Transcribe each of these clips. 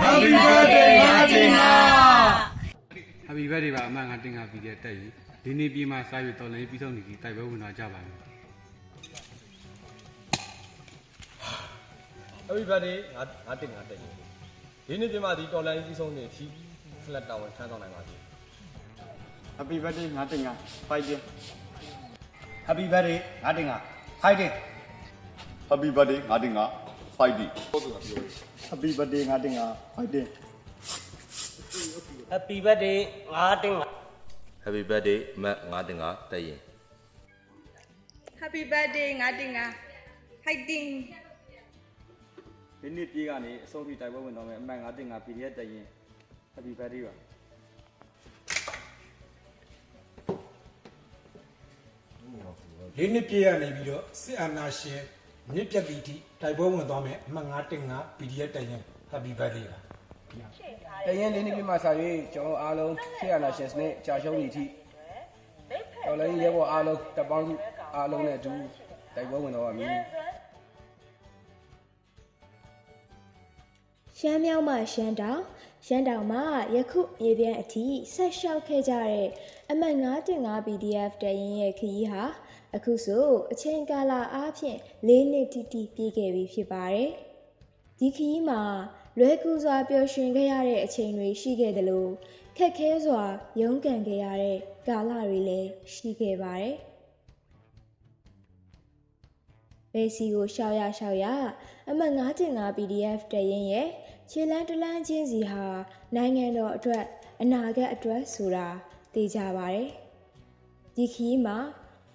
Happy birthday ငါတင်ငါ Happy birthday ပါအမငါတင်ငါပြီးတဲ့တက်ရင်ဒီနေ့ပြည်မှာစာရွက်တော်လည်းပြီးဆုံးနေပြီတိုက်ပွဲဝင်သွားကြပါမယ် Happy birthday ငါငါတင်ငါတက်ရင်ဒီနေ့ပြင်မှာဒီတော်လိုင်းကြီးဆုံးနေဖြီးဖလက်တာဝန်ထမ်းဆောင်နိုင်ပါစေ Happy birthday ငါတင်ငါ fighting Happy birthday ငါတင်ငါ fighting Happy birthday ငါတင်ငါ fighting Happy birthday ငါတင်ငါ fighting Happy birthday ငါတင်ငါ Happy birthday မတ်ငါတင်ငါတက်ရင် Happy birthday ငါတင်ငါ fighting ဒီနေ့ပြေးကနေအဆုံးထိတိုက်ပွဲဝင်တော့မယ်အမှန်ငါတင်ငါ PDF တက်ရင် Happy birthday ပါလေးနှစ်ပြည့်ရနေပြီးတော့စစ်အာဏာရှင် မြစ်ပြတ်သည့်အထိတိုက်ပွဲဝင်သွားမယ်အမှတ်915 PDF တိုင်ရင် Happy birthday ပါတရင်လေးနေ့ပြင်မှာစာရေးကျွန်တော်အားလုံးဆေးရနာရှင်စနစ်ကြာရှုံးနေသည့်တော်လိုင်းရဲဘော်အားလုံးတပ်ပေါင်းစုအားလုံးနဲ့အတူတိုက်ပွဲဝင်တော့ပါမည် ရှမ်းမြောက်မှရှမ်းတောင်ရှမ်းတောင်မှယခုမြေပြန်အထိဆက်လျှောက်ခဲ့ကြတဲ့အမှတ်9.5 PDF တရင်ရဲ့ခရီးဟာအခုဆိုအချိန်ကာလအားဖြင့်၄နှစ်တိတိပြည့်ခဲ့ပြီဖြစ်ပါတယ်။ဒီခရီးမှာလွယ်ကူစွာပျော်ရွှင်ခဲ့ရတဲ့အချိန်တွေရှိခဲ့တယ်လို့ခက်ခဲစွာရုန်းကန်ခဲ့ရတဲ့ကာလတွေလည်းရှိခဲ့ပါတယ်။ဘယ်စီကိုရှောက်ရရှောက်ရအမှတ်9.5 PDF တရင်ရဲ့ ခြေလန်းတလန်းချင်းစီဟာနိုင်ငံတော်အတွက်အနာဂတ်အတွက်ဆိုတာသိကြပါတယ်ဒီခီးမှာ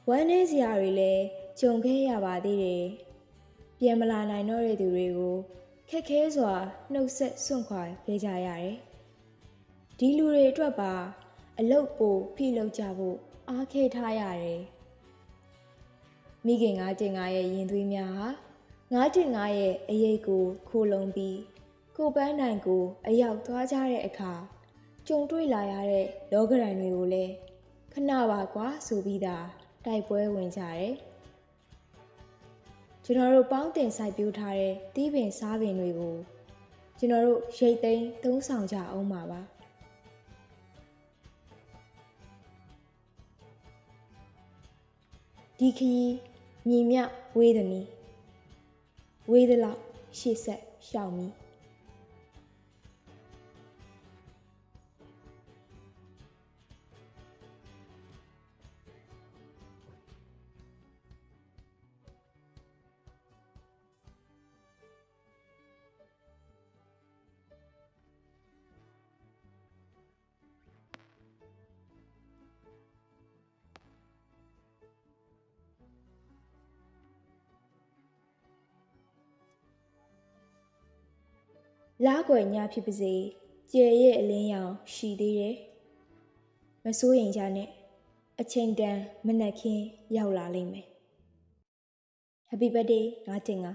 ဝမ်းနည်းစရာတွေလည်းကြုံခဲ့ရပါသေးတယ်ပြန်မလာနိုင်တော့တဲ့သူတွေကိုခက်ခဲစွာနှုတ်ဆက်စွန့်ခွာခဲ့ကြရတယ်ဒီလူတွေအတွက်ပါအလုတ်ပိုဖိလုပ်ကြဖို့အားခဲထားရတယ်မိခင်ငါးတင်ငါရဲ့ရင်သွေးများဟာငါးတင်ငါရဲ့အရေးကိုခိုးလုံပြီး ကိုပန်းနိုင်ကို အရောက်သွားကြတဲ့အခါကြုံတွေ့လာရတဲ့လောကရန်တွေကိုလည်းခဏပါကွာဆိုပြီးသာတိုက်ပွဲဝင်ကြတယ်ကျွန်တော်တို့ပေါင်းတင်စိုက်ပျိုးထားတဲ့တီးပင်စားပင်တွေကိုကျွန်တော်တို့ရိတ်သိမ်းသုံးဆောင်ကြအောင်ပါပါဒီခရီးညီမြဝေးသည်နီဝေးသလောက်ရှေ့ဆက်ရှောက်မီ လားကွယ်ညဖြစ်ပါစေကြယ်ရဲ့အလင်းရောင်ရှိသေးတယ်မစိုးရင်ကြနဲ့အချိန်တန်မနက်ခင်းရောက်လာလိမ့်မယ် Happy birthday ငါတင်ငါ